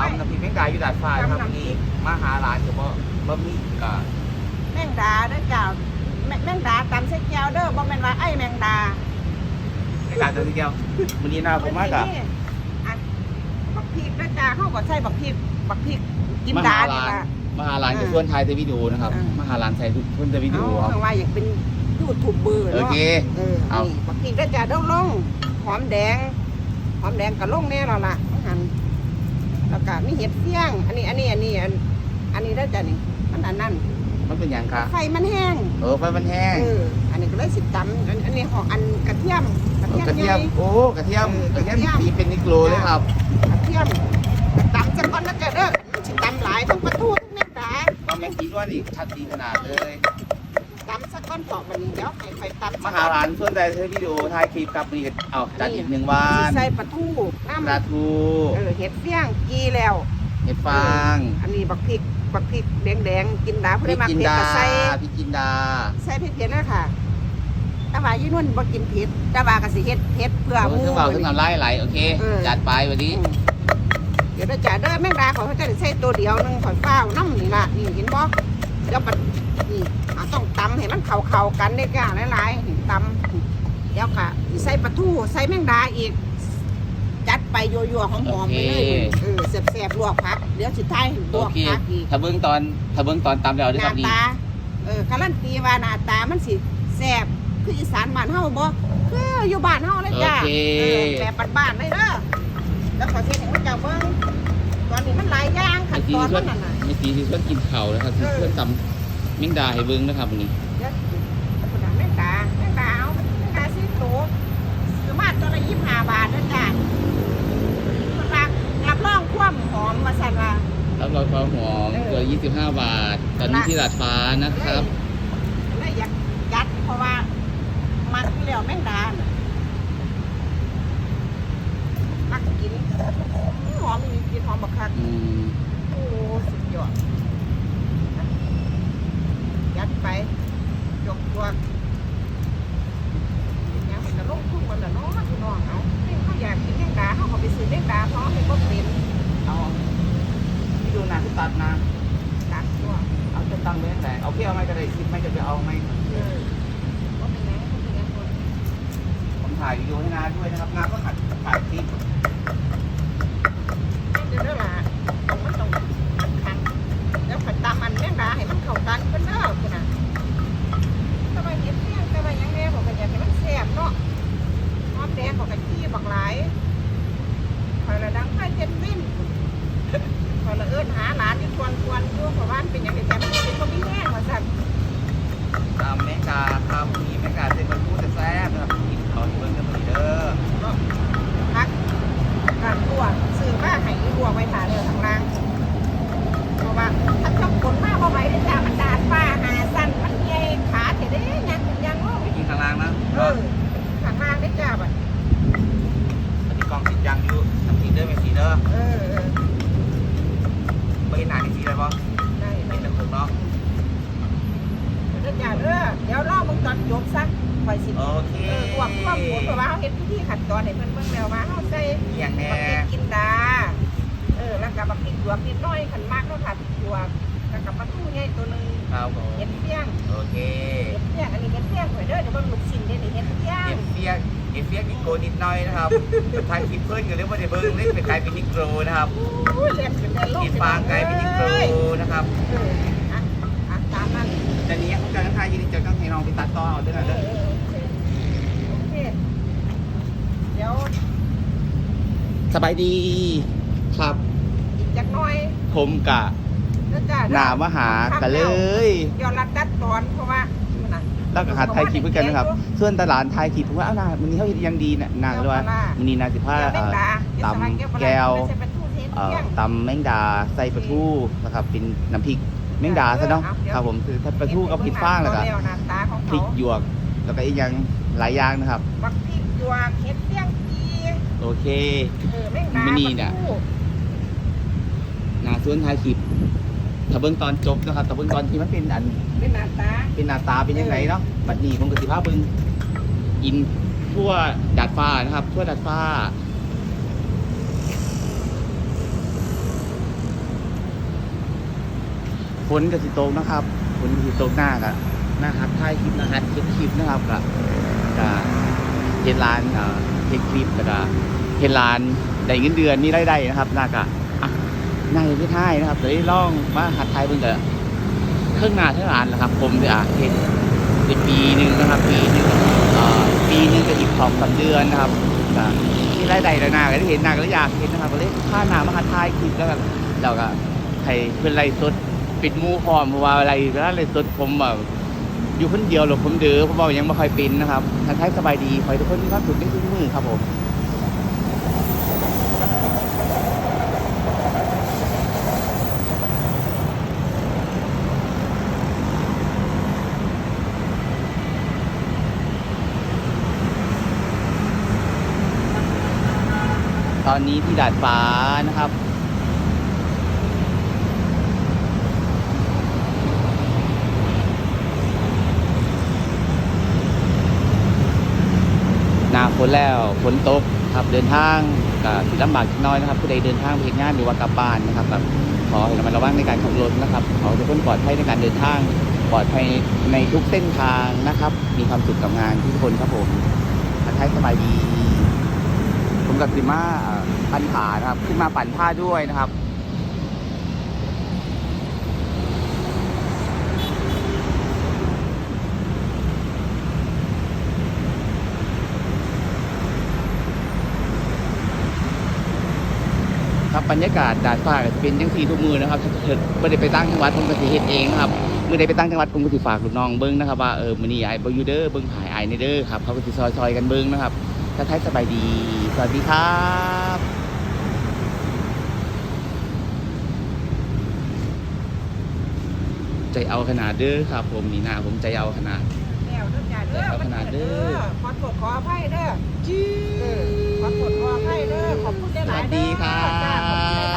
ตำน้ำพริกแมงดาอยู่ดาดฟ้าครับวันนี้มาหาร้านเฉพาะบะหมี่กับแมงดาเด้อจ้าแมแมงดาตำใส่แก้วเด้อบ่แม่นว่าไอ้แมงดาแมงดาตัวที่เดียววันนี้นะผมมากับนี่อันบักพริกเด้อจ้าเฮาก็ใช้บักพริกบักพริกกินมาดาหานี่ร้านล่ะมหาร้านเออกับส่วนไทยแต่วิดีโอนะครับมหาร้านใส่ทุกคนแต่วิดีโอครับว่าอยากเป็นยูทูบเบอร์โอเนาะเคเออเอาบักพริกเด้อจ้าเด้อลงหอมแดงหอมแดงก็ลงแน่แล้วล่ะหั่น แล้วก็มีเห็ดเฟี้ยง อันนี้อันนี้อันนี้อันอันนี้เด้อจ้านี่มันอันนั้นมันเป็นอย่างคะไฟมันแห้งเออไฟมันแห้งเอออันนี้ก็เลยสิตำอันอันนี้ของอันกระเทียมกระเอเทีอยมกระเทียมใหญ่ โอ้กระเทียมเออกระเทียมกระเทียม สีเป็นนิโกรเลยครับกระเทียมตำจะก้อนนะจ๊ะเด้อมันสิตำหลายทั้งประตูทั้งแม่ตาก็แม่งสีด้วยนี่ชัดดีขนาดเลย ตำสักก้อนต่อมันนี้เดี๋ยวให้ไฟตำมาหาร้านส่วนใดใช้วิดีโอถ่ายคลิปครับนี่เอาจัดอีกหนึ่งวัสินใส่ปลาทูน้ำปลาทูเออเห็ดเฟี้ยงกีแล้วเห็ดฟางอันนี้บักพริกบักพริกแดงๆกินดาพเพื่ริอกมาจินเผ็ดดาก็ใส่พริกจินดาใส่เผ็ดๆนะค่ะแต่ว่ายี่นุ่นบ่กินเผ็ดแต่ว่าก็สิเฮ็ดเผ็ดเพื่อเอหอมู่ซึ่งเราซึ่งน้ำลายไหลโอเคเออจัดไปวันนี้อืมเดี๋ยวเราจะเด้อแมงดาของเขาจะได้ใส่ตัวเดียวหนึงข่อยเฝ้าวน้ำนี่ล่ะนี่เห็นบ่เดี๋ยวปัด นี่เอาต้องตำให้มันเข้าเข้าๆกันได้ก้าหลายๆนี่ตำเดี๋ยวค่ะสิใส่ปลาทูใส่แมงดาอีก จัดไปยั่วๆหอมๆไปเลยเออแซ่บๆลวกผักเดี๋ยวสุดท้ายลโอวกเคผักอีกถ้าเบิ้งตอนถ้าเบิ้งตอนตามแล้วหด้วยคน้ารับนี่ตาเออการันตีว่าหน้าตามันสิแซ่บคืออีสานบ้านเฮาบ่คืออยู่บ้านเฮาเลยโอจ้าเคเออแบบบ้านๆเลยเด้อแล้วขอเทศให้พระเจ้าเบิ่งตอนนี้มันหลายอย่างขั้นเมื่อกี้ตอนที่ชวนมันนั่นน่ะเมื่อกี้ที่ชวนกินเข่าวนะครับที่เออชวนตำ เมิงดาให้เบิ้งนะครับวันนี้เดี๋ยวคนนั้นแม่งดาแม่งดาเอาแม่งตาซื้อโตคือมาตัวละยี่สิบห้าบาทนะจ้ะมันรักรับรองความหอมมาสั่นว่า รับรองความหอมเออตัว25 บาท ตอนนี้ที่ลาดฟ้านะครับ เลยอยากยัดเพราะว่ามันที่แล้วแม่งดาน่ะมักกินหอมมีกินหอมบักคัก อืม โอ้สุดยอดนะยัดไปยกตัวเป็นหยังเป็นกระโลกทุ่งวันละเน้องพี่น้องเอานี่เขาอยากกินแมงดาเขาก็ไปซื้อแมงดาเพราะให้บ่เป็น เอาที่ดูหนาที่ตัดนะ ตักตัว เอาจะ ตั้งไว้แต่เอาเพี้ยวไม่ก็ได้คิดไม่จะไปเอาไม่ผมถ่ายวิดีโอให้นาด้วยนะครับนาก็ขัดถ่ายคลิปเดี๋ยวเด้อล่ะต้องมันต้องขันขันแล้วขันตามมันแมงดาให้มั วกนิดหน่อยขันมากเนาะค่ะพริกหยวกแล้วก็ปลาทูใหญ่ตัวหนึงครับผมเห็ดเฟี้ยงโอเคเห็ดเฟี้ยงอันนี้เห็ดเฟี้ยงข่อยเด้อเดี๋ยวเบิ่งลูกชิ้นเด้นี่เห็ดเฟี้ยงเอฟเฟียกเอฟเฟียกนิโกนิดหน่อยนะครับถ่ายคลิปเพื่อนกันเรียกว่าเดเบิ้งเล่นเป็นกลายเป็นนิโกรนะครับอุ้ยเรียนเป็นได้โลกกินฟางกลายเป็นนิโกรนะครับเอออะอะตามนั้นแต่นี้เขาจะกันทายยินดีจะต้องให้น้องไปตัดต่อเอาด้วยเอนะอเด้อเออโอเคโอเคเดี๋ยว สบายดีครับอีก จักหน่อยผมกะเด้อจ้าหนามาหากันเลยย้อนรัดดัดตอนเพราะว่ามันน่ะ แล้วก็หาไทยคลิปเพื่อนกันนะครับ ส่วนตลาดไทยคลิปผมว่าอ้าวนาวันนี้เขาเฮ็ดยังดีน่ะนางเลยว่าวันนี้นาสิพาเดี๋ยวแมเอ่งอดาเดี๋ยวสมัยตำแก้วไม่ใช่เป็นทูเทศเอ่อเที่ยงตำแมงดาใส่ปลาทูนะครับเป็นน้ำพริกแมงดาซะเนาะครับผมคือถ้าปลาทูก็พริกฟ้างแล้วก็เดี๋ยวหน้าตาของพริเขากหยวกแล้วก็อีกอย่างหลายอย่างนะครับบักพริกหยวกเห็ดเฟี้ยงจีโอเคเออแมงดามื้อนี้เนี่ย ปลาทูนาส่วนท้ายคลิปถ้าเบิ่งตอนจบนะครับถ้าเบิ่งตอนที่มันเป็นอัน เป็นหน้าตา เป็นหน้าตาเป็นยังไงเนาะบัดนี้ผมก็สิพาเบิ่งอินทั่วดาดฟ้านะครับ ทั่วดาดฟ้า ฝนกับสิตกนะครับฝนกับสิตกหน้ากับหน้าฮัทถ่ายคลิปนะฮัทเก็บคลิปนะครับกับกับเฮ็ดร้านเอ่อเฮ็ดคลิปแล้วก็เฮ็ดร้านได้เงินเดือนมีรายได้นะครับน่ากะ อะน่าจะไม่ท้ายนะครับเลยล่องมาหัดไทยเพิ่งจะเครื่องนาเท่าร้านะครับ ผมจะเฮ็ดในปีหนึ่งนะครับ ปีหนึ่งปีหนึ่งก็อีกสองสาเดือนนะครับก็มีรายได้แล้วหน้าก็ได้เห็นนาก็เลยอยากเห็นนะครับก็เลยค่านามาหัดไทยคลิปแล้วก็เราก็ให้เพื่อนไล่สดปิดมูพร้อมเพราะว่าอะไรเวลาไล่สดผมแบบอยู่คนเดียวหรอกผมเดือผมบอกยังไม่ค่อยเป็นนะครับทักทายสบายดีขอให้ทุกคนมีความสุขในทุกมือครับผม ตอนนี้ที่ดาดฟ้านะครับ หนาฝนแล้วฝนตกครับเดินทางกับสิลำบากน้อยนะครับผู้ใดเดินทางไปเห็นงานหรือว่ากลับบ้านนะครับแบบขอให้ระมัดระวังในการขับรถนะครับขอทุกคนปลอดภัยในการเดินทางปลอดภัยในทุกเส้นทางนะครับ มีความสุขกับงานทุกคนครับผมทักทายสบายดี กับซิมาปั่นขานะครับ ขึ้นมาปั่นผ้าด้วยนะครับครับบรรยากาศดาดฟ้าก็จะเป็นยังสีทุกมือนะครับถ้าเกิดไม่ได้ไปตั้งจังหวัดผมก็สิเฮ็ดเองครับเมื่อใดไปตั้งจังหวัดผมก็สิฝากลูกน้องเบิ้งนะครับว่าเออมื้อนี้ไอ้เบิ้งอยู่เด้อเบิ้งผายไอ้ในเด้อครับเขาก็สิซอยๆกันเบิ้งนะครับ ถ้าท้ายสบายดี สวัสดีครับใจเอาขนาดเด้อครับ ผมนี่หน้าผมใจเอาขนาด แล้วเด้อจ้าเด้อขนาดเด้อ ขอโทษขออภัยเด้อ จีเออขอโทษขออภัยเด้อ ขอบคุณได้สหลาวัยสๆเด้ดีอครับ